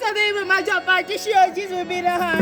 सदैव माझ्या पाठीशी अशीच उभी राहा